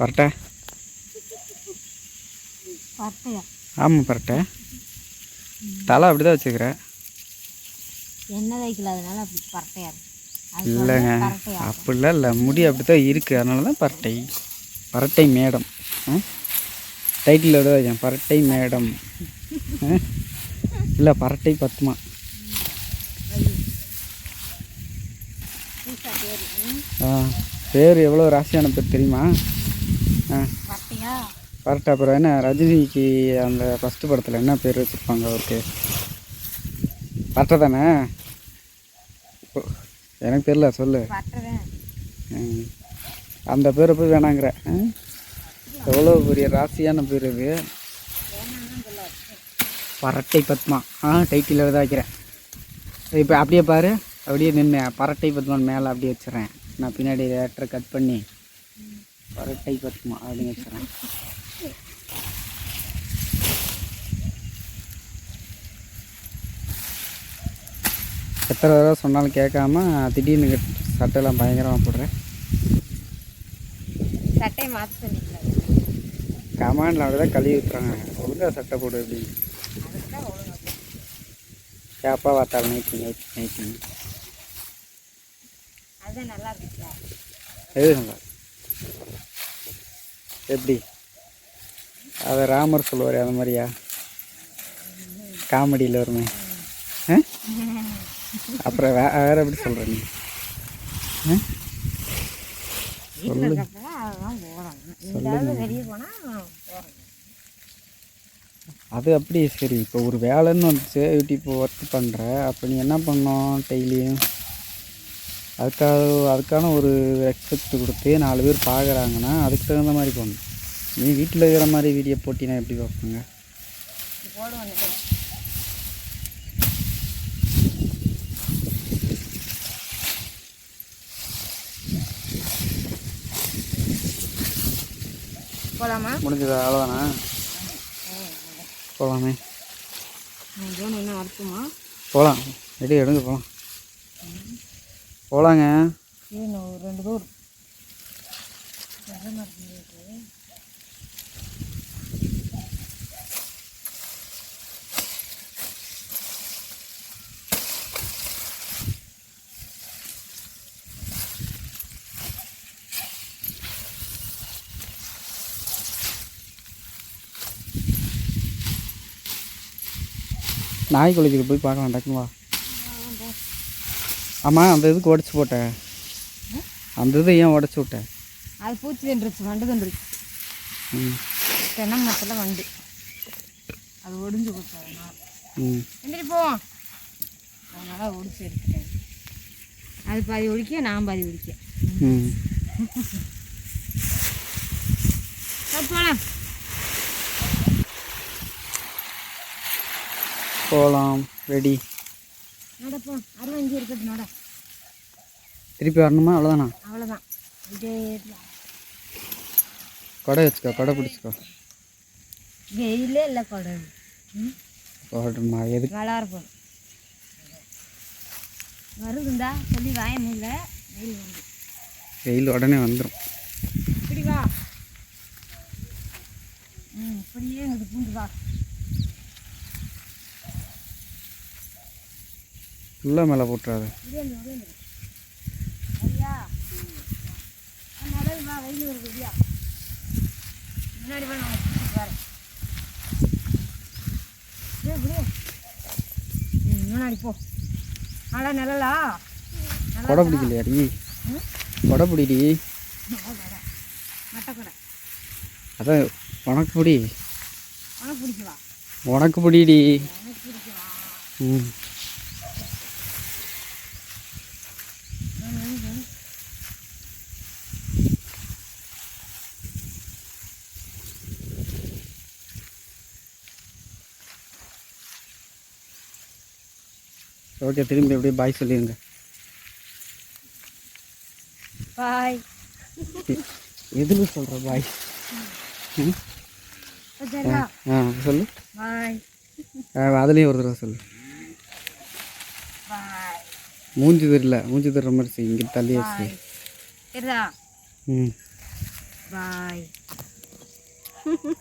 பரட்டை. ஆமாம் பரட்டை. தலை அப்படி தான் வச்சுக்கிற. எண்ணெய் வைக்கல அதனால அப்படி பரட்டையா இருக்கு. அது இல்லைங்க. அப்படிலாம் இல்லை. முடி அப்படி தான் இருக்குது அதனால தான் பரட்டை. பரட்டை மேடம். டைட்டில் விட வைக்கேன் பரட்டை மேடம். இல்லை பரட்டை பத்மா. புதுசா பேரு. ம், ஆ பேர் எவ்வளோ ராசியான பேர் தெரியுமா? பரட்டை அப்புறம் என்ன ரஜினிக்கு அந்த ஃபஸ்ட்டு படத்தில் என்ன பேர் வச்சுருப்பாங்க அவருக்கு? பரட்டை தானே எனக்கு தெரியல சொல்லு. அந்த பேரை போய் வேணாங்கிற? எவ்வளோ பெரிய ராசியான பேர் இது? பரட்டை பத்மா. ஆ டைட்டில் தான் வைக்கிறேன். இப்போ அப்படியே பாரு. அப்படியே நின்று பரட்டை பத்மான் மேலே அப்படியே வச்சுறேன் நான் பின்னாடி லேட்டரை கட் பண்ணி. பரட்டை பத்மா அப்படின்னு வச்சுறேன் எத்தனை தடவை சொன்னாலும் கேட்காம திடீர்னு சட்டையெல்லாம் பயங்கரமாக போடுறேன். சட்டையை மாற்ற சொன்னீங்களா? கமாண்டில் அப்படி தான் கழுவி விட்டுறாங்க. ஒழுங்காக சட்டை போடு அப்படின்னு அதுக்கு தான் ஒழுங்கு கேப்பா பார்த்தாலும் நைட்டிங் நைட் நைட்டிங் அதுதான் நல்லா இருக்குல்ல எது நல்லா? எப்படி? அதை ராமர் சொல்லுவார் அந்த மாதிரியா? காமெடியில் வருமே? அப்புறம் வே வேறு எப்படி சொல்கிற நீ? போடணும் அது அப்படி சரி. இப்போ ஒரு வேலைன்னு வந்துச்சு யூடியூப் ஒர்க் பண்ணுற அப்போ நீ என்ன பண்ணணும் டெய்லியும்? அதுக்காக அதுக்கான ஒரு ரெஸ்பெக்ட் கொடுத்து நாலு பேர் பார்க்குறாங்கன்னா அதுக்கு தகுந்த மாதிரி பண்ணணும் நீ வீட்டில் இருக்கிற மாதிரி வீடியோ போட்டினா எப்படி பார்ப்பாங்க? போகலாமா முடிஞ்சதா? அவ்வளோதானா போகலாமே போகலாம் ரெடி எடுங்க போகலாம் போகலாங்க ரெண்டு தூர் நாய் குளிக்குது போய் பார்க்கலாம் டக்குன்னு வா. ஆமாம் அந்த இதுக்கு உடச்சி போட்டேன். அந்த இது ஏன் உடச்சி விட்டேன்? அது பூச்சி தின்றுச்சு வண்டு தின்றுச்சு. ம். தென்னை மரத்தில் வண்டு. அது ஒடிஞ்சு கொடுத்து அதனால. ம். எந்திரி போவோம் அதனால் ஒடிச்சு எடுத்துட்டேன். அது பாதி ஒடிக்க நான் பாதி ஒடிக்க ம். போகலாம் போகலாம் ரெடி நடப்போ அருவம் இங்கே இருக்கட்டும் நட. திருப்பி வரணுமா? அவ்வளோதானா அவ்வளோதான். கொடை வச்சுக்கோ கொடை பிடிச்சிக்கோ. வெயிலே இல்லை கொடை. போகட்டுமா எதுக்கு? விளாட போகணும் வருதுந்தா சொல்லி வாயம் இல்லை வெயில் வருது வெயில் உடனே வந்துடும் இப்படி வா. ம் இப்படியே இங்கிட்டு பூந்து வா ஃபுல்லாக மேலே போட்டுறாது இதே இந்த ஒரே இந்த சரியா நடல் வா வெயில் வருது இல்லையா முன்னாடி வா நான் கூட்டிட்டு வரேன் டேய், இப்படியே. ம், முன்னாடி போ நல்லா நிழலா? நல்லா கொடை பிடிக்கலையாடி கொடை பிடிடி அதான் உனக்கு பிடி. உனக்கு பிடிக்கவா உனக்கு பிடிடி ம். ஓகே திரும்பி அப்படியே பாய் சொல்லிடுங்க பாய் எதில் சொல்கிற பாய் ஆ சொல்லு. பாய் அதுலேயும் ஒரு தடவை சொல்லு. மூஞ்சி தெரியல மூஞ்சி தர்ற மாதிரி செய் இங்கே தள்ளி வச்சு பாய் சரிதா ம். பாய்